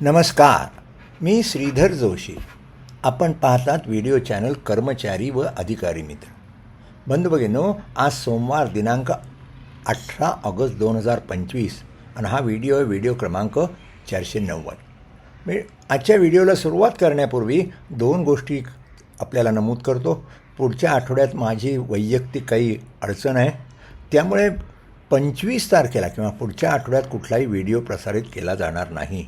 नमस्कार मी श्रीधर जोशी. आपण पाहतात व्हिडिओ चॅनल कर्मचारी व अधिकारी मित्र. बंधू भगिनो आज सोमवार दिनांक अठरा ऑगस्ट दोन हजार पंचवीस आणि हा व्हिडिओ आहे व्हिडिओ क्रमांक चारशे नव्वद. मी आजच्या व्हिडिओला सुरुवात करण्यापूर्वी दोन गोष्टी आपल्याला नमूद करतो. पुढच्या आठवड्यात माझी वैयक्तिक काही अडचण आहे. त्यामुळे पंचवीस तारखेला किंवा पुढच्या आठवड्यात कुठलाही व्हिडिओ प्रसारित केला जाणार नाही.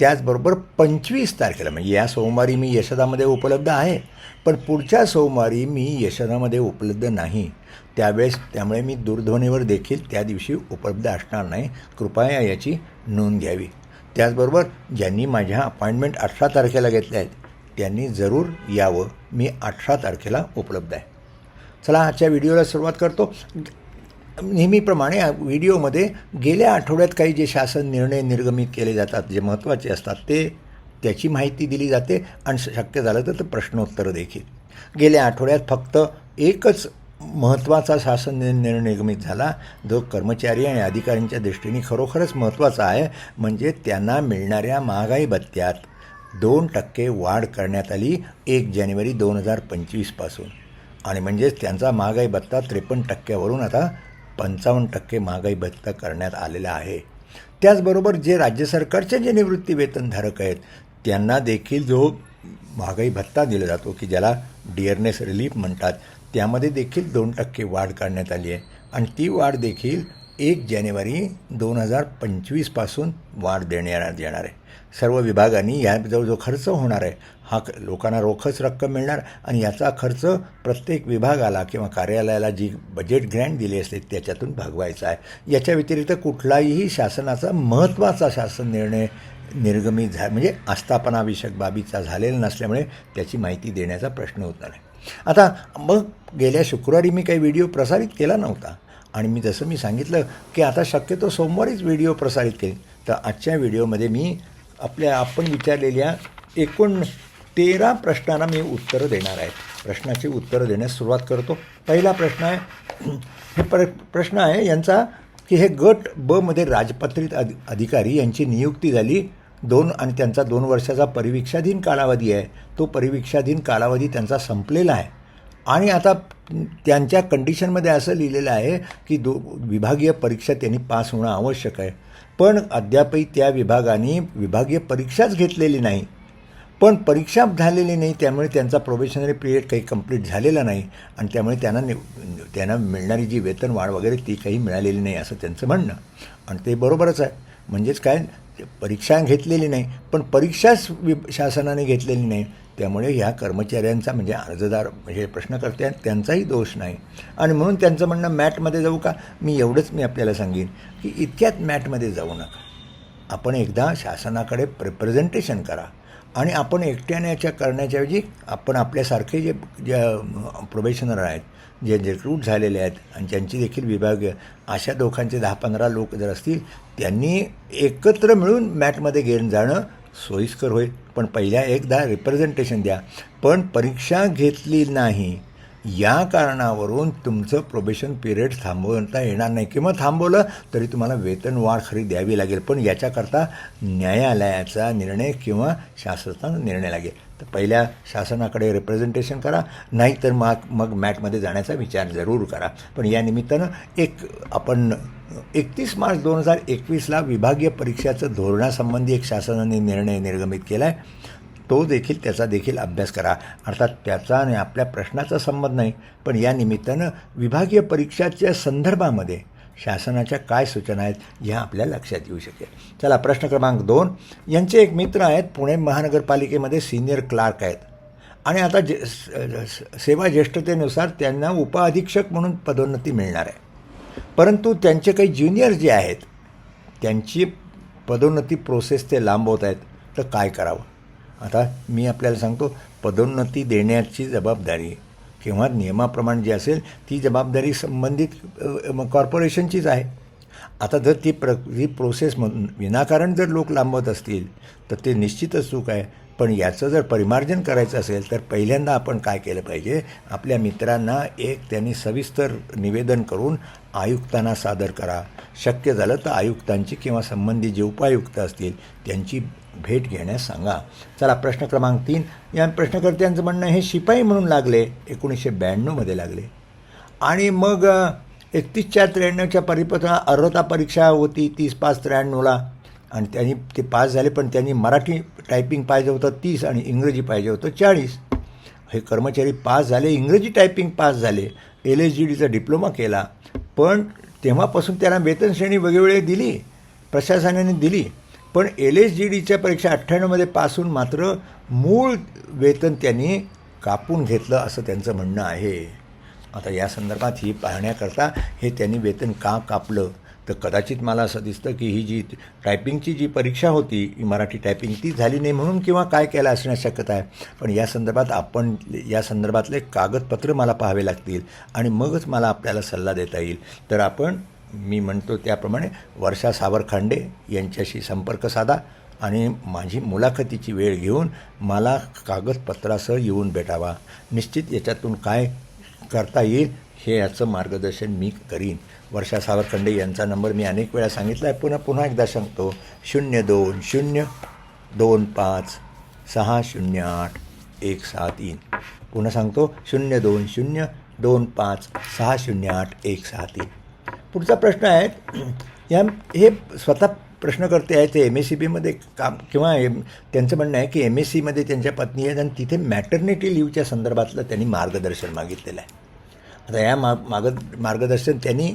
त्याचबरोबर पंचवीस तारखेला म्हणजे या सोमवारी मी यशदामध्ये उपलब्ध आहे पण पुढच्या सोमवारी मी यशदामध्ये उपलब्ध नाही. त्यावेळेस त्यामुळे मी दूरध्वनीवर देखील त्या दिवशी उपलब्ध असणार नाही. कृपया याची नोंद घ्यावी. त्याचबरोबर ज्यांनी माझ्या अपॉइंटमेंट अठरा तारखेला घेतल्या आहेत त्यांनी जरूर यावं. मी अठरा तारखेला उपलब्ध आहे. चला आजच्या व्हिडिओला सुरुवात करतो. नेहमीप्रमाणे व्हिडिओमध्ये गेल्या आठवड्यात काही जे शासन निर्णय निर्गमित केले जातात जे महत्त्वाचे असतात ते त्याची माहिती दिली जाते आणि शक्य झालं तर प्रश्नोत्तर देखील. गेल्या आठवड्यात फक्त एकच महत्त्वाचा शासन निर्णय निर्गमित झाला. जो कर्मचारी आणि अधिकाऱ्यांच्या दृष्टीने खरोखरच महत्त्वाचा आहे म्हणजे त्यांना मिळणाऱ्या महागाई भत्त्यात दोन टक्के वाढ करण्यात आली एक जानेवारी दोन हजार पंचवीसपासून आणि म्हणजेच त्यांचा महागाई भत्ता त्रेपन्न टक्क्यावरून आता पंचावन्न टक्के महागाई भत्ता करण्यात आलेला आहे. त्याचबरोबर जे राज्य सरकारचे जे निवृत्ती वेतनधारक आहेत त्यांना देखील जो महागाई भत्ता दिला जातो की ज्याला डिअरनेस रिलीफ म्हणतात त्यामध्ये देखील दोन टक्के वाढ करण्यात आली आहे. आणि ती वाढ देखील एक जानेवारी दोन हजार पंचवीसपासून वाढ देण्यात येणार आहे. सर्व विभागांनी याजवळ जो खर्च होणार आहे हा क- लोकांना रोखच रक्कम मिळणार आणि याचा खर्च प्रत्येक विभागाला किंवा कार्यालयाला जी बजेट ग्रँट दिली असते त्याच्यातून भागवायचा आहे. याच्या व्यतिरिक्त कुठलाही शासनाचा महत्त्वाचा शासन निर्णय निर्गमित झा म्हणजे आस्थापनाविषयक बाबीचा झालेला नसल्यामुळे त्याची माहिती देण्याचा प्रश्न होता नाही आता मग गेल्या शुक्रवारी मी काही व्हिडिओ प्रसारित केला नव्हता. आणि मी जसं मी सांगितलं की आता शक्यतो सोमवारीच व्हिडिओ प्रसारित केले. तर आजच्या व्हिडिओमध्ये मी आपल्या आपण विचारलेल्या एकूण तेरा प्रश्नांना मी उत्तरं देणार आहे. प्रश्नाची उत्तरं देण्यास सुरुवात करतो. पहिला प्रश्न आहे हे प्र प्रश्न आहे यांचा की हे गट ब मध्ये राजपत्रित अधि अधिकारी यांची नियुक्ती झाली. दोन आणि त्यांचा दोन वर्षाचा परिवीक्षाधीन कालावधी आहे. तो परिवीक्षाधीन कालावधी त्यांचा संपलेला आहे. आणि आता त्यांच्या कंडिशनमध्ये असं लिहिलेलं आहे की दो विभागीय परीक्षा त्यांनी पास होणं आवश्यक आहे. पण अद्यापही त्या विभागाने विभागीय परीक्षाच घेतलेली नाही. पण परीक्षा झालेली नाही त्यामुळे त्यांचा प्रोबेशनरी पिरियड काही कंप्लीट झालेला नाही. आणि त्यामुळे त्यांना नि त्यांना मिळणारी जी वेतन वाढ वगैरे ती काही मिळालेली नाही असं त्यांचं म्हणणं. आणि ते बरोबरच आहे. म्हणजेच काय? परीक्षा घेतलेली नाही पण परीक्षाच वि शासनाने घेतलेली नाही. त्यामुळे ह्या कर्मचाऱ्यांचा म्हणजे अर्जदार म्हणजे प्रश्नकर्त्या त्यांचाही दोष नाही. आणि म्हणून त्यांचं म्हणणं मॅटमध्ये जाऊ का? मी एवढंच मी आपल्याला सांगेन की इतक्यात मॅटमध्ये जाऊ नका. आपण एकदा शासनाकडे प्रेप्रेझेंटेशन करा. आणि आपण एकट्याने याच्या करण्याच्याऐवजी आपण आपल्यासारखे जे ज्या प्रोबेशनर आहेत जे रिक्रूट झालेले आहेत आणि ज्यांची देखील विभाग अशा दोघांचे दहा पंधरा लोक जर असतील त्यांनी एकत्र मिळून मॅटमध्ये घेऊन जाणं सोयीस्कर होईल. पण पहिल्या एकदा रिप्रेझेंटेशन द्या. पण परीक्षा घेतली नाही. या कारणावरून तुमचं प्रोबेशन पिरियड थांबवता येणार नाही. किंवा थांबवलं तरी तुम्हाला वेतन वाढ खरी द्यावी लागेल. पण याच्याकरता न्यायालयाचा निर्णय किंवा शासनाचा निर्णय लागेल. तर पहिल्या शासनाकडे रिप्रेझेंटेशन करा नाहीतर मग मग मॅटमध्ये जाण्याचा विचार जरूर करा. पण या निमित्तानं एक आपण एकतीस मार्च दोन हजार एकवीसला विभागीय परीक्षाचं धोरणासंबंधी एक शासनाने निर्णय निर्गमित केला आहे तो देखील त्याचा देखील अभ्यास करा. अर्थात त्याचा आणि आपल्या प्रश्नाचा संबंध नाही. पण या निमित्तानं विभागीय परीक्षाच्या संदर्भामध्ये शासनाच्या काय सूचना आहेत ह्या आपल्या लक्षात येऊ शकेल. चला प्रश्न क्रमांक दोन. यांचे एक मित्र आहेत पुणे महानगरपालिकेमध्ये सिनियर क्लार्क आहेत. आणि आता जे सेवा ज्येष्ठतेनुसार त्यांना उपअधीक्षक म्हणून पदोन्नती मिळणार आहे. परंतु त्यांचे काही ज्युनियर जे आहेत त्यांची पदोन्नती प्रोसेस ते लांबवत आहेत. तर काय करावं? आता मी आपल्याला सांगतो पदोन्नती देण्याची जबाबदारी किंवा नियमाप्रमाणे जी असेल ती जबाबदारी संबंधित कॉर्पोरेशनचीच आहे. आता जर ती प्र ही प्रोसेसमधून विनाकारण जर लोक लांबवत असतील तर ते निश्चितच चूक आहे. पण याचं जर परिमार्जन करायचं असेल तर पहिल्यांदा आपण काय केलं पाहिजे? आपल्या मित्रांना एक त्यांनी सविस्तर निवेदन करून आयुक्तांना सादर करा. शक्य झालं तर आयुक्तांची किंवा संबंधित जे उपायुक्त असतील त्यांची भेट घेण्यास सांगा. चला प्रश्न क्रमांक तीन. या प्रश्नकर्त्यांचं म्हणणं हे शिपाई म्हणून लागले एकोणीसशे ब्याण्णवमध्ये लागले. आणि मग एकतीस चार त्र्याण्णवच्या परिपत्रा अर्हता परीक्षा होती तीस पाच त्र्याण्णवला. आणि त्यांनी ते पास झाले पण त्यांनी मराठी टायपिंग पाहिजे होतं तीस आणि इंग्रजी पाहिजे होतं चाळीस. हे कर्मचारी पास झाले इंग्रजी टायपिंग पास झाले एल एस जी डीचा डिप्लोमा केला. पण तेव्हापासून त्यांना वेतन श्रेणी वेगवेगळी दिली प्रशासनाने दिली. पण एल एस जी डीच्या परीक्षा अठ्ठ्याण्णवमध्ये पासून मात्र मूळ वेतन त्यांनी कापून घेतलं असं त्यांचं म्हणणं आहे. आता या संदर्भात ही पाहण्याकरता हे त्यांनी वेतन का कापलं? तर कदाचित मला असं दिसतं की ही जी टायपिंगची जी परीक्षा होती ही मराठी टायपिंग ती झाली नाही म्हणून किंवा काय केलं असण्याची शक्यता आहे. पण या संदर्भात आपण या संदर्भातले कागदपत्र मला पाहावे लागतील आणि मगच मला आपल्याला सल्ला देता येईल. तर आपण मी म्हणतो त्याप्रमाणे वर्षा सावरखांडे यांच्याशी संपर्क साधा आणि माझी मुलाखतीची वेळ घेऊन मला कागदपत्रासह येऊन भेटावा. निश्चित याच्यातून काय करता येईल हे याचं मार्गदर्शन मी करीन. वर्षा सावरखंडे यांचा नंबर मी अनेक वेळा सांगितला आहे पुन्हा पुन्हा एकदा सांगतो. शून्य दोन शून्य दोन पाच सहा शून्य आठ एक सहा तीन. पुन्हा सांगतो. शून्य दोन शून्य दोन पाच सहा शून्य आठ एक सहा तीन. पुढचा प्रश्न आहे या हे स्वतः प्रश्नकर्ते आहेत ते एम एस सी बीमध्ये काम किंवा एम त्यांचं म्हणणं आहे की एम एस सीमध्ये त्यांच्या पत्नी आहेत आणि तिथे मॅटर्निटी लिव्हच्या संदर्भातलं त्यांनी मार्गदर्शन मागितलेलं आहे. आता या मा माग मार्गदर्शन त्यांनी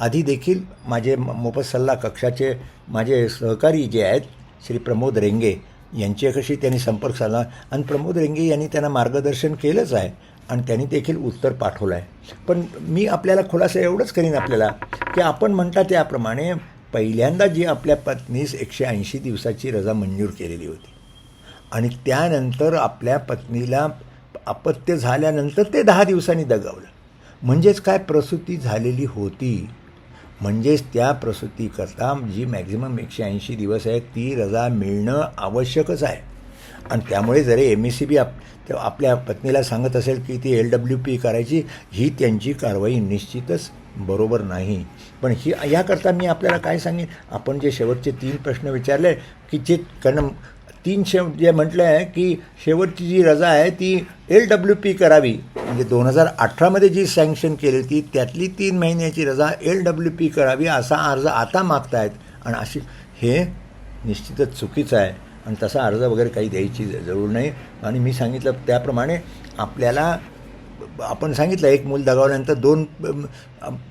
आधी देखील माझे मोफत सल्ला कक्षाचे माझे सहकारी जे आहेत श्री प्रमोद रेंगे यांच्याकशी त्यांनी संपर्क साधला आणि प्रमोद रेंगे यांनी त्यांना मार्गदर्शन केलंच आहे आणि त्यांनी देखील उत्तर पाठवलं आहे. पण मी आपल्याला खुलासा एवढंच करीन आपल्याला की आपण म्हणता त्याप्रमाणे पहिल्यांदा जी आपल्या पत्नीस एकशे ऐंशी दिवसाची रजा मंजूर केलेली होती. आणि त्यानंतर आपल्या पत्नीला अपत्य झाल्यानंतर ते दहा दिवसांनी दगावलं. म्हणजेच काय प्रसूती झालेली होती? म्हणजेच त्या प्रसूतीकरता जी मॅक्झिमम एकशे ऐंशी दिवस आहे ती रजा मिळणं आवश्यकच आहे. आणि त्यामुळे जरी एम एस सी बी आप आपल्या पत्नीला सांगत असेल की ती एल डब्ल्यू पी करायची ही त्यांची कारवाई निश्चितच बरोबर नाही. पण ही याकरता मी आपल्याला काय सांगेन? आपण जे शेवटचे तीन प्रश्न विचारले की जे कारण तीन शेव जे म्हटलं आहे की शेवटची जी रजा आहे ती एल डब्ल्यू पी करावी. म्हणजे दोन हजार अठरामध्ये जी सँक्शन केली होती त्यातली तीन महिन्याची रजा एल डब्ल्यू पी करावी असा अर्ज आता मागतायत. आणि अशी हे निश्चितच चुकीचं आहे. आणि तसा अर्ज वगैरे काही द्यायची जरूर नाही. आणि मी सांगितलं त्याप्रमाणे आपल्याला आपण सांगितलं एक मूल दगावल्यानंतर दोन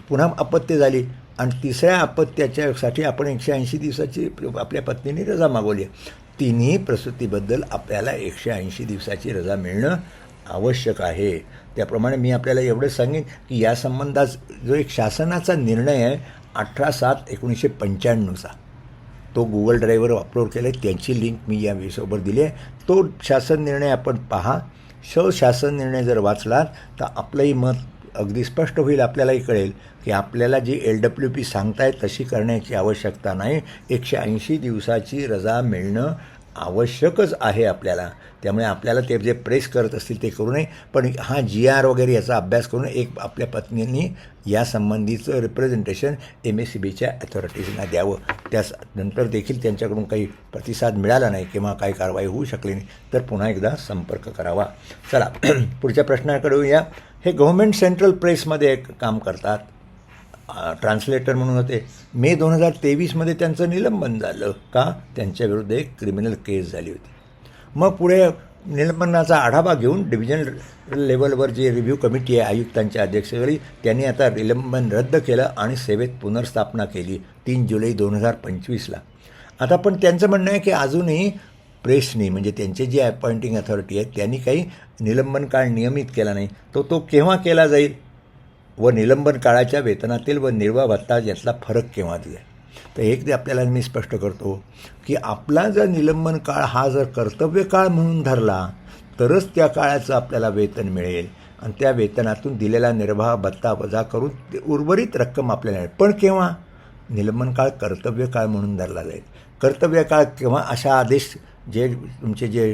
पुन्हा अपत्य झाली. आणि तिसऱ्या अपत्याच्यासाठी आपण एकशे ऐंशी दिवसाची आपल्या पत्नीने रजा मागवली. आहे तिन्ही प्रसूतीबद्दल आपल्याला एकशे ऐंशी दिवसाची रजा मिळणं आवश्यक आहे. त्याप्रमाणे मी आपल्याला एवढं सांगेन की या संबंधात जो एक शासनाचा निर्णय आहे अठरा सात एकोणीसशे पंच्याण्णवचा तो गुगल ड्राईव्हवर अपलोड केला आहे त्यांची लिंक मी या विषयावर दिली आहे. तो शासन निर्णय आपण पहा. श शासन निर्णय जर वाचलात तर आपलंही मत अगदी स्पष्ट होईल आपल्यालाही कळेल की आपल्याला जी एल डब्ल्यू पी सांगतायत तशी करण्याची आवश्यकता नाही. एकशे ऐंशी दिवसाची रजा मिळणं आवश्यकच आहे आपल्याला. त्यामुळे आपल्याला ते जे प्रेस करत असतील ते करू नये. पण हा जी आर वगैरे याचा अभ्यास करून एक आपल्या पत्नींनी या संबंधीचं रिप्रेझेंटेशन एम एस सी बीच्या अथॉरिटीजना द्यावं. त्यास नंतर देखील त्यांच्याकडून काही प्रतिसाद मिळाला नाही किंवा काही कारवाई होऊ शकली नाही तर पुन्हा एकदा संपर्क करावा. चला पुढच्या प्रश्नाकडे या हे गव्हर्मेंट सेंट्रल प्रेसमध्ये काम करतात. ट्रान्सलेटर म्हणून होते. मे दोन हजार तेवीसमध्ये त्यांचं निलंबन झालं का? त्यांच्याविरुद्ध एक क्रिमिनल केस झाली होती. मग पुढे निलंबनाचा आढावा घेऊन डिव्हिजन लेवलवर जे रिव्ह्यू कमिटी आहे आयुक्तांच्या अध्यक्षतेखाली त्यांनी आता निलंबन रद्द केलं आणि सेवेत पुनर्स्थापना केली तीन जुलै दोन हजार पंचवीसला. आता पण त्यांचं म्हणणं आहे की अजूनही प्रेसनी म्हणजे त्यांचे जे अपॉइंटिंग अथॉरिटी आहेत त्यांनी काही निलंबन काळ नियमित केला नाही. तो तो केव्हा केला जाईल? व निलंबन काळाच्या वेतनातील व निर्वाह भत्ता यातला फरक केव्हा दिला तर एक ते आपल्याला मी स्पष्ट करतो की आपला जर निलंबन काळ हा जर कर्तव्य काळ म्हणून धरला तरच त्या काळाचं आपल्याला वेतन मिळेल. आणि त्या वेतनातून दिलेला निर्वाह भत्ता वजा करून ते उर्वरित रक्कम आपल्याला मिळेल. पण केव्हा? निलंबन काळ कर्तव्य काळ म्हणून धरला जाईल. कर्तव्य काळ केव्हा? अशा आदेश जे तुमचे जे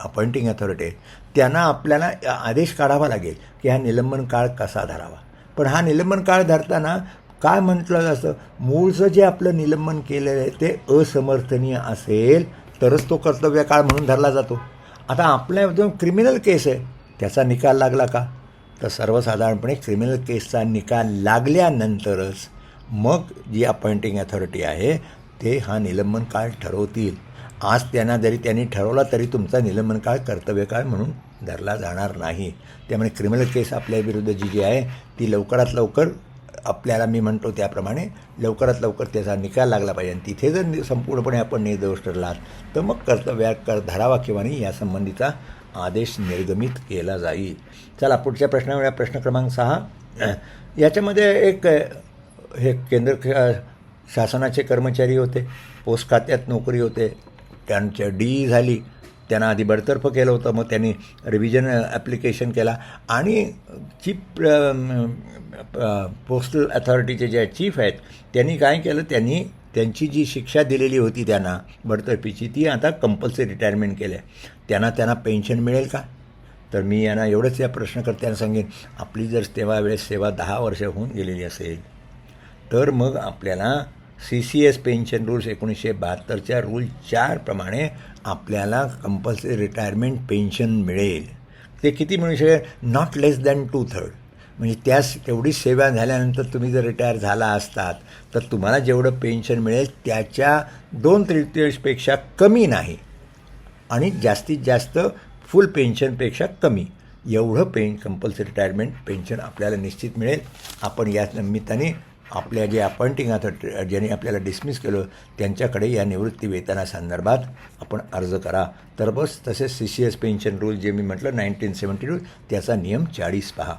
अपॉइंटिंग अथॉरिटी आहेत त्यांना आपल्याला आदेश काढावा लागेल की हा निलंबन काळ कसा धरावा. पण हा निलंबन काळ धरताना काय म्हटलं जातं? मूळचं जे आपलं निलंबन केलेलं आहे ते असमर्थनीय असेल तरच तो कर्तव्य काळ म्हणून धरला जातो. आता आपल्या जो क्रिमिनल केस आहे त्याचा निकाल लागला का? तर सर्वसाधारणपणे क्रिमिनल केसचा निकाल लागल्यानंतरच मग जी अपॉइंटिंग अथॉरिटी आहे ते हा निलंबन काळ ठरवतील. आज त्यांना जरी त्यांनी ठरवला तरी तुमचा निलंबन काळ कर्तव्य काळ म्हणून धरला जाणार नाही. त्यामुळे क्रिमिनल केस आपल्या विरुद्ध जी जी आहे ती लवकरात लवकर आपल्याला मी म्हणतो त्याप्रमाणे लवकरात लवकर त्याचा निकाल लागला पाहिजे. आणि तिथे जर संपूर्णपणे आपण निर्दोष ठरलात तर मग कर्तव्या कर धरावा किंवा नाही यासंबंधीचा आदेश निर्गमित केला जाईल. चला पुढच्या प्रश्नावर प्रश्न क्रमांक सहा. याच्यामध्ये एक हे केंद्र शासनाचे कर्मचारी होते पोस्ट खात्यात नोकरी होते त्यांच्या डी झाली त्यांना आधी बडतर्फ केलं होतं मग त्यांनी रिव्हिजन ॲप्लिकेशन केला. आणि चीफ पोस्टल अथॉरिटीचे जे चीफ आहेत त्यांनी काय केलं त्यांनी त्यांची जी शिक्षा दिलेली होती त्यांना बडतर्फीची ती आता कंपल्सरी रिटायरमेंट केल्या. त्यांना त्यांना पेन्शन मिळेल का? तर मी यांना एवढंच या प्रश्नकर्त्यांना सांगेन आपली जर सेवा वेळेस सेवा दहा वर्ष होऊन गेलेली असेल तर मग आपल्याला C C S pension rules एकोणीसशे बहात्तरच्या रूल चारप्रमाणे आपल्याला कंपल्सरी रिटायरमेंट पेन्शन मिळेल. ते किती मिळू शकेल? Not less than two third म्हणजे त्यास तेवढी सेवा झाल्यानंतर तुम्ही जर रिटायर झाला असतात तर तुम्हाला जेवढं पेन्शन मिळेल त्याच्या दोन तृतीयांशपेक्षा कमी नाही. आणि जास्तीत जास्त फुल पेन्शनपेक्षा कमी. एवढं पेन कंपल्सरी रिटायरमेंट पेन्शन आपल्याला निश्चित मिळेल. आपण या निमित्ताने आपल्या जे अपॉइंटिंग आता ज्यांनी आपल्याला डिसमिस केलं त्यांच्याकडे या निवृत्ती वेतनासंदर्भात आपण अर्ज करा. तर बस तसेच C C S pension rule जे मी म्हटलं नाईन्टीन सेवन्टी टू त्याचा नियम चाळीस पहा.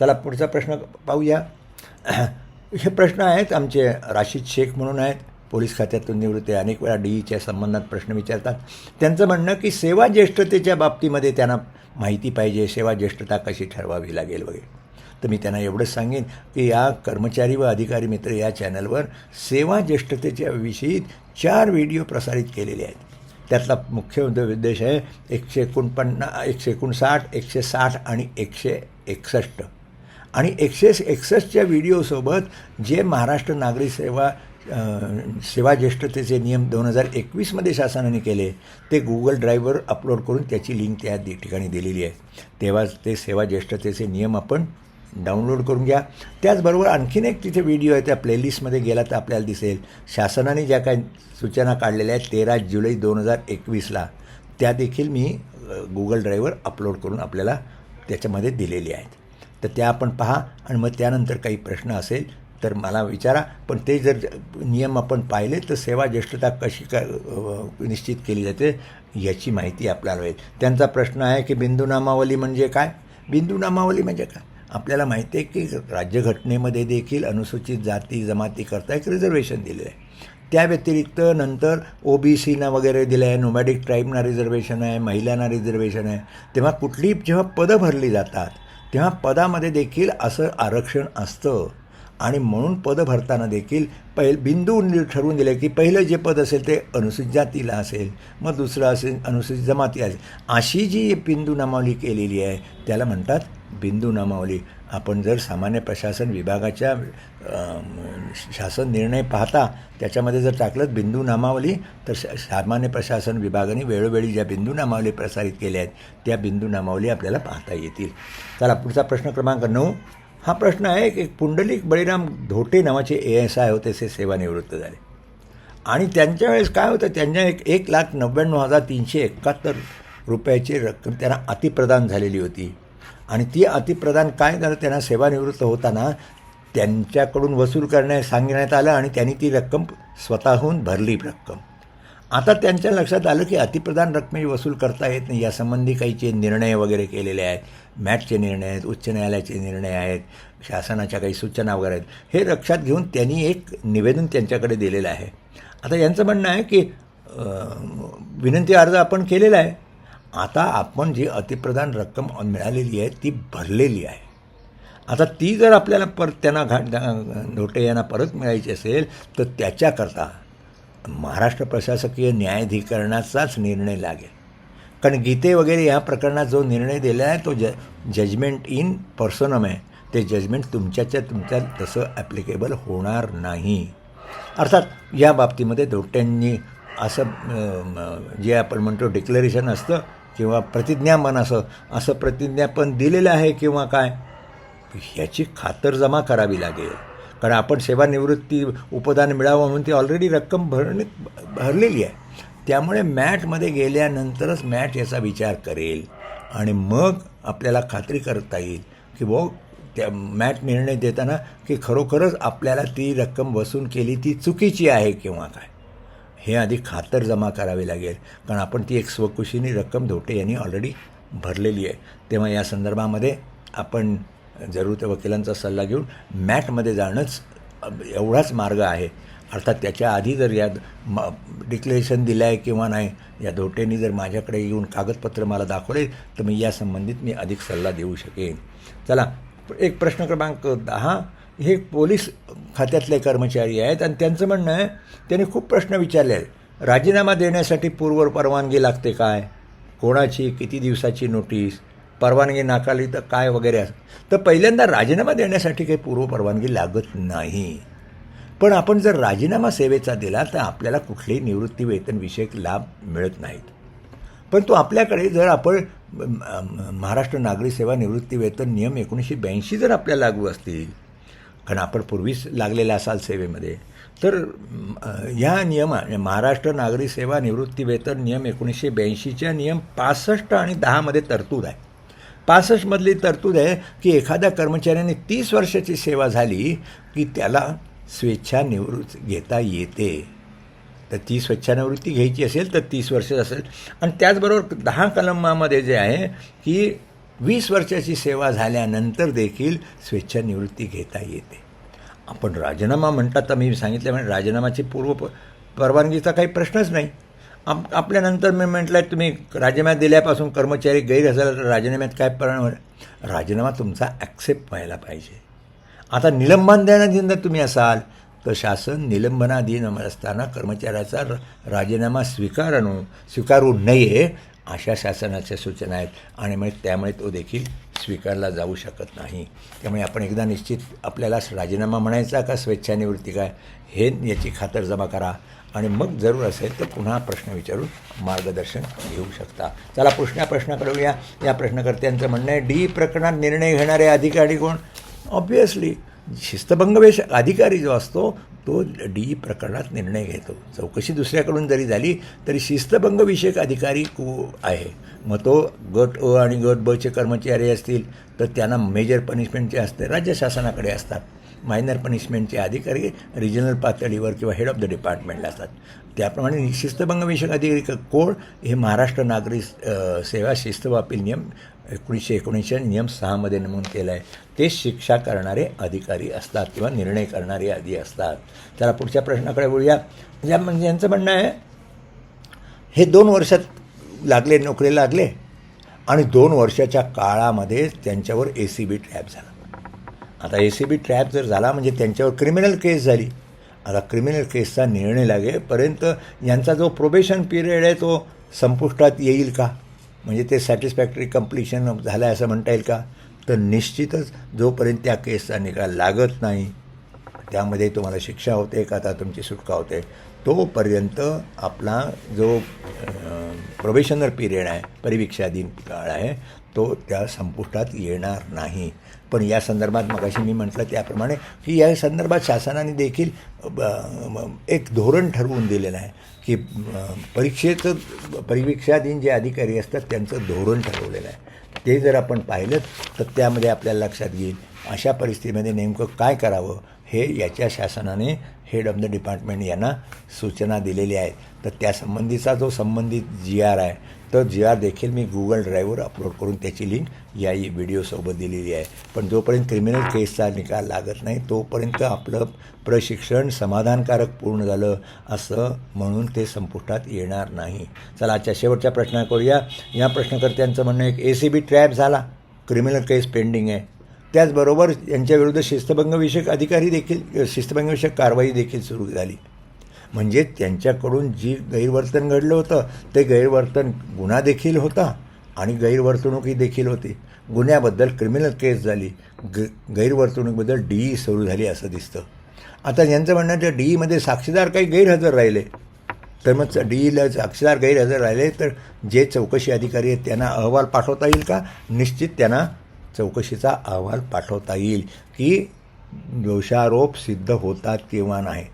चला पुढचा प्रश्न पाहूया. हे प्रश्न आहेत आमचे राशीद शेख म्हणून आहेत. पोलीस खात्यातून निवृत्ती अनेक वेळा डीईच्या संबंधात प्रश्न विचारतात. त्यांचं म्हणणं की सेवा ज्येष्ठतेच्या बाबतीमध्ये त्यांना माहिती पाहिजे सेवा ज्येष्ठता कशी ठरवावी लागेल वगैरे. तर मी त्यांना एवढंच सांगेन की या कर्मचारी व अधिकारी मित्र या चॅनलवर सेवा ज्येष्ठतेच्या विषयी चार व्हिडिओ प्रसारित केलेले आहेत. त्यातला मुख्य उद्देश आहे एकशे एकोणपन्ना एकशे एकोणसाठ एकशे साठ आणि एकशे एकसष्ट. आणि एकशे एकसष्टच्या व्हिडिओसोबत जे महाराष्ट्र नागरी सेवा सेवा ज्येष्ठतेचे नियम दोन हजार एकवीसमध्ये शासनाने केले ते गुगल ड्राईव्हवर अपलोड करून त्याची लिंक त्या ठिकाणी दिलेली आहे. तेव्हा ते सेवा ज्येष्ठतेचे नियम आपण डाउनलोड करून घ्या. त्याचबरोबर आणखीन एक तिथे व्हिडिओ आहे त्या प्लेलिस्टमध्ये गेला तर आपल्याला दिसेल. शासनाने ज्या काही सूचना काढलेल्या आहेत तेरा जुलै दोन हजार एकवीसला त्या देखील मी गुगल ड्राईव्हवर अपलोड करून आपल्याला त्याच्यामध्ये दिलेली आहेत. तर त्या आपण पहा आणि मग त्यानंतर काही प्रश्न असेल तर मला विचारा. पण ते जर नियम आपण पाहिले तर सेवा ज्येष्ठता कशी काय निश्चित केली जाते याची माहिती आपल्याला होईल त्यांचा प्रश्न आहे की बिंदू नामावली म्हणजे काय? बिंदू नामावली म्हणजे काय? आपल्याला माहिती आहे की राज्यघटनेमध्ये देखील अनुसूचित जाती जमातीकरता एक रिझर्वेशन दिलेलं आहे. त्या व्यतिरिक्त नंतर ओ बी सीना वगैरे दिलं आहे नोमॅडिक ट्राईबना रिझर्वेशन आहे महिलांना रिझर्वेशन आहे. तेव्हा कुठली जेव्हा पदं भरली जातात तेव्हा पदामध्ये देखील असं आरक्षण असतं. आणि म्हणून पदं भरताना देखील पहिल बिंदू ठरवून दिले की पहिलं जे पद असेल ते अनुसूचित जातीला असेल मग दुसरं असेल अनुसूचित जमाती असेल. अशी जी बिंदू नामावली केलेली आहे त्याला म्हणतात बिंदू नामावली. आपण जर सामान्य प्रशासन विभागाच्या शासन निर्णय पाहता त्याच्यामध्ये जर टाकलं बिंदू नामावली तर श- सामान्य प्रशासन विभागाने वेळोवेळी ज्या बिंदू नामावली प्रसारित केल्या आहेत त्या बिंदू नामावली आपल्याला पाहता येतील. चला पुढचा प्रश्न क्रमांक नऊ. हा प्रश्न आहे की पुंडलिक बळीराम धोटे नावाचे ए एस आय होते ते सेवानिवृत्त झाले. आणि त्यांच्या वेळेस काय होतं त्यांच्या एक एक लाख नव्याण्णव हजार तीनशे एकाहत्तर रुपयाची रक्कम त्यांना अतिप्रदान झालेली होती. आणि ती अतिप्रदान काय झालं त्यांना सेवानिवृत्त होताना त्यांच्याकडून वसूल करण्यास सांगण्यात आलं आणि त्यांनी ती रक्कम स्वतःहून भरली रक्कम. आता त्यांच्या लक्षात आलं की अतिप्रधान रकमेची वसूल करता येत नाही. यासंबंधी काहीचे निर्णय वगैरे केलेले आहेत मॅटचे निर्णय आहेत उच्च न्यायालयाचे निर्णय आहेत शासनाच्या काही सूचना वगैरे आहेत हे लक्षात घेऊन त्यांनी एक निवेदन त्यांच्याकडे दिलेलं आहे. आता यांचं म्हणणं आहे की विनंती अर्ज आपण केलेला आहे. आता आपण जी अतिप्रधान रक्कम मिळालेली आहे ती भरलेली आहे. आता ती जर आपल्याला परत त्यांना घाट नोटे यांना परत मिळायची असेल तर त्याच्याकरता महाराष्ट्र प्रशासकीय न्यायाधिकरणाचाच निर्णय लागेल. कारण गीते वगैरे या प्रकरणात जो निर्णय दिला आहे तो ज जजमेंट इन पर्सनम आहे. ते जजमेंट तुमच्याच्या तुमच्या तसं ॲप्लिकेबल होणार नाही. अर्थात या बाबतीमध्ये धोट्यांनी असं जे आपण म्हणतो डिक्लरेशन असतं किंवा प्रतिज्ञापन असं असं प्रतिज्ञापन दिलेलं आहे किंवा काय? ह्याची खातरजमा करावी लागेल. कारण आपण सेवानिवृत्ती उपदान मिळावं म्हणून ती ऑलरेडी रक्कम भरणे भरलेली आहे. त्यामुळे मॅटमध्ये गेल्यानंतरच मॅट याचा विचार करेल आणि मग आपल्याला खात्री करता येईल की बो त्या मॅट निर्णय देताना की खरोखरच आपल्याला ती रक्कम वसूल केली ती चुकीची आहे किंवा काय. हे आधी खातर जमा करावी लागेल. कारण आपण ती एक स्वकुशीनी रक्कम धोटे यांनी ऑलरेडी भरलेली आहे. तेव्हा या संदर्भामध्ये आपण जरूर त्या वकिलांचा सल्ला घेऊन मॅटमध्ये जाणंच एवढाच मार्ग आहे. अर्थात त्याच्या आधी जर या म डिक्लेरेशन दिलं आहे किंवा नाही या धोटेने जर माझ्याकडे येऊन कागदपत्र मला दाखवले तर मी या संबंधित मी अधिक सल्ला देऊ शकेन. चला एक प्रश्न क्रमांक दहा. हे पोलीस खात्यातले कर्मचारी आहेत आणि त्यांचं म्हणणं आहे त्यांनी खूप प्रश्न विचारले आहेत. राजीनामा देण्यासाठी पूर्व परवानगी लागते काय? कोणाची? किती दिवसाची नोटीस? परवानगी नाकारली तर काय वगैरे असं. तर पहिल्यांदा राजीनामा देण्यासाठी काही पूर्व परवानगी लागत नाही. पण आपण जर राजीनामा सेवेचा दिला तर आपल्याला कुठलेही निवृत्ती वेतनविषयक लाभ मिळत नाहीत. पण तो आपल्याकडे जर आपण महाराष्ट्र नागरी सेवा निवृत्ती वेतन नियम एकोणीसशे ब्याऐंशी जर आपल्या लागू असतील कारण आपण पूर्वीच लागलेला असाल सेवेमध्ये. तर ह्या नियमा म्हणजे महाराष्ट्र नागरी सेवा निवृत्ती वेतन नियम एकोणीसशे ब्याऐंशीच्या नियम पासष्ट आणि दहामध्ये तरतूद आहे. पासष्टमधली तरतूद आहे की एखाद्या कर्मचाऱ्याने तीस वर्षाची सेवा झाली की त्याला स्वेच्छानिवृत्ती घेता येते. तर ती स्वेच्छानिवृत्ती घ्यायची असेल तर तीस वर्ष असेल. आणि त्याचबरोबर दहा कलमामध्ये जे आहे की वीस वर्षाची सेवा झाल्यानंतर देखील स्वेच्छानिवृत्ती घेता येते. आपण राजीनामा म्हणतात तर मी सांगितल्याप्रमाणे राजीनामाची पूर्व प- परवानगीचा काही प्रश्नच नाही. आप आपल्यानंतर मी म्हटलं आहे तुम्ही राजीनामा दिल्यापासून कर्मचारी गैर असाल तर राजीनाम्यात काय परिणाम राजीनामा तुमचा ॲक्सेप्ट व्हायला पाहिजे. आता निलंबन देण्याधीन जर तुम्ही असाल तर शासन निलंबनाधीन असताना कर्मचाऱ्याचा र- राजीनामा स्वीकारणू स्वीकारू नये अशा शासनाच्या सूचना आहेत आणि मग त्यामुळे तो देखील स्वीकारला जाऊ शकत नाही. त्यामुळे आपण एकदा निश्चित आपल्याला राजीनामा म्हणायचा का स्वेच्छानिवृत्ती काय हे याची खातरजमा करा आणि मग जरूर असेल तर पुन्हा प्रश्न विचारून मार्गदर्शन घेऊ शकता. चला पुढच्या प्रश्नाकडे या या प्रश्नकर्त्यांचं म्हणणं आहे डी प्रकरणात निर्णय घेणारे अधिकारी कोण? ऑब्वियसली शिस्तभंगवेश अधिकारी जो असतो तो डी प्रकरणात निर्णय घेतो. चौकशी दुसऱ्याकडून जरी झाली तरी शिस्तभंगविषयक अधिकारी को आहे. मग तो गट अ आणि गट बचे कर्मचारी असतील तर त्यांना मेजर पनिशमेंटचे असते राज्य शासनाकडे असतात. मायनर पनिशमेंटचे अधिकारी रिजनल पातळीवर किंवा हेड ऑफ द डिपार्टमेंटला असतात. त्याप्रमाणे शिस्तभंगविषयक अधिकारी कोड कोण? हे महाराष्ट्र नागरी सेवा शिस्तवापील नियम एकोणीसशे एकोणीसशे नियम सहामध्ये नमूद केलं आहे ते शिक्षा करणारे अधिकारी असतात किंवा निर्णय करणारे आधी असतात. त्याला पुढच्या प्रश्नाकडे बोलूया या म्हणजे यांचं म्हणणं आहे हे दोन वर्षात लागले नोकरी लागले आणि दोन वर्षाच्या काळामध्ये त्यांच्यावर ए सी बी ट्रॅप झाला. आता ए सी बी ट्रॅप जर झाला म्हणजे त्यांच्यावर क्रिमिनल केस झाली आता क्रिमिनल केसचा निर्णय लागेपर्यंत यांचा जो प्रोबेशन पिरियड आहे तो संपुष्टात येईल का? म्हणजे ते सॅटिस्फॅक्टरी कम्प्लिशन झालं आहे असं म्हणता येईल का? तर निश्चितच जोपर्यंत त्या केसचा निकाल लागत नाही त्यामध्ये तुम्हाला शिक्षा होते का? आता तुमची सुटका होते. तोपर्यंत आपला जो प्रोबेशनर पिरियड आहे परिवीक्षाधीन काळ आहे तो त्या संपुष्टात येणार नाही. पण या संदर्भात मगाशी मी म्हटलं त्याप्रमाणे की या संदर्भात शासनाने देखील एक धोरण ठरवून दिलेलं आहे की परीक्षेचं परिवीक्षाधीन जे अधिकारी असतात त्यांचं धोरण ठरवलेलं आहे. ते जर आपण पाहिलं तर त्यामध्ये आपल्याला लक्षात येईल अशा परिस्थितीमध्ये नेमकं काय करावं हे याच्या शासनाने हेड ऑफ द डिपार्टमेंट यांना सूचना दिलेली आहेत तर त्यासंबंधीचा जो संबंधित जी आर आहे तर जी आर देखील मी गुगल ड्राईव्हवर अपलोड करून त्याची लिंक या व्हिडिओसोबत दिलेली आहे. पण जोपर्यंत क्रिमिनल केसचा निकाल लागत नाही तोपर्यंत आपलं प्रशिक्षण समाधानकारक पूर्ण झालं असं म्हणून ते संपुष्टात येणार नाही. चला आजच्या शेवटच्या प्रश्न करूया. या प्रश्नकर्त्यांचं म्हणणं एक ए सी बी ट्रॅप झाला. क्रिमिनल केस पेंडिंग आहे. त्याचबरोबर यांच्याविरुद्ध शिस्तभंगविषयक अधिकारी देखील शिस्तभंगविषयक कारवाई देखील सुरू झाली. म्हणजे त्यांच्याकडून जी गैरवर्तन घडलं होतं ते गैरवर्तन गुन्हा देखील होता आणि गैरवर्तणुकी देखील होती. गुन्ह्याबद्दल क्रिमिनल केस झाली. ग गैरवर्तणुकीबद्दल डी ई सुरू झाली असं दिसतं. आता यांचं म्हणणं त्या डीईमध्ये साक्षीदार काही गैरहजर राहिले. तर मग डी ईला साक्षीदार गैरहजर राहिले तर जे चौकशी अधिकारी आहेत त्यांना अहवाल पाठवता येईल का? निश्चित त्यांना चौकशीचा अहवाल पाठवता येईल की दोषारोप सिद्ध होतात किंवा नाही.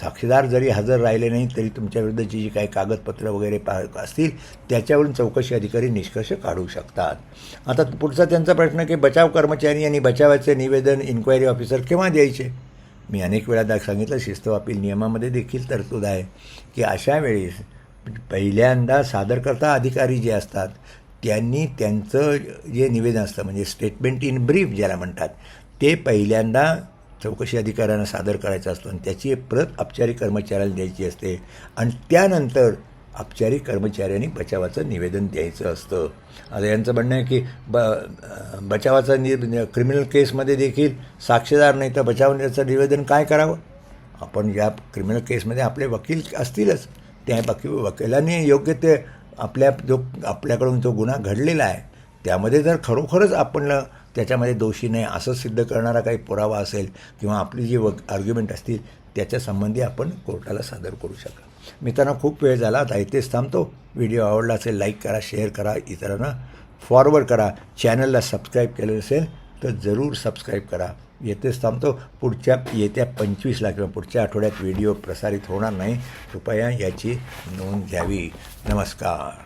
साक्षीदार जरी हजर राहिले नाही तरी तुमच्याविरुद्धची जी काही कागदपत्रं वगैरे पा असतील त्याच्यावरून चौकशी अधिकारी निष्कर्ष काढू शकतात. आता पुढचा त्यांचा प्रश्न की बचाव कर्मचारी आणि बचावाचे निवेदन इन्क्वायरी ऑफिसर केव्हा द्यायचे? मी अनेक वेळा दा सांगितलं शिस्त नियमामध्ये देखील तरतूद आहे की अशा वेळेस पहिल्यांदा सादरकर्ता अधिकारी जे असतात त्यांनी त्यांचं जे निवेदन असतं म्हणजे स्टेटमेंट इन ब्रीफ ज्याला म्हणतात ते पहिल्यांदा चौकशी अधिकाऱ्यांना सादर करायचा असतो आणि त्याची एक प्रत औपचारिक कर्मचाऱ्याला द्यायची असते. आणि त्यानंतर औपचारिक कर्मचाऱ्यांनी बचावाचं निवेदन द्यायचं असतं. आता यांचं म्हणणं आहे की ब बचावाचं नि क्रिमिनल केसमध्ये देखील साक्षीदार नाही तर बचावण्याचं निवेदन काय करावं? आपण या क्रिमिनल केसमध्ये आपले वकील असतीलच. त्या बाकी वकिलांनी योग्य ते आपल्या जो आपल्याकडून जो गुन्हा घडलेला आहे त्यामध्ये जर खरोखरच आपण त्याच्यामध्ये दोषी नाही असं सिद्ध करणारा काही पुरावा असेल किंवा आपली जी व आर्ग्युमेंट असतील त्याच्या संबंधी आपण कोर्टाला सादर करू शकाल मित्रांनो खूप वेळ झाला. आता इथेच थांबतो. व्हिडिओ आवडला असेल लाईक करा शेअर करा. इतरांना फॉरवर्ड करा. चॅनलला सबस्क्राईब केलं असेल तर जरूर सबस्क्राईब करा. येथेच थांबतो. पुढच्या येत्या पंचवीसला किंवा पुढच्या आठवड्यात व्हिडिओ प्रसारित होणार नाही. कृपया याची नोंद घ्यावी. नमस्कार.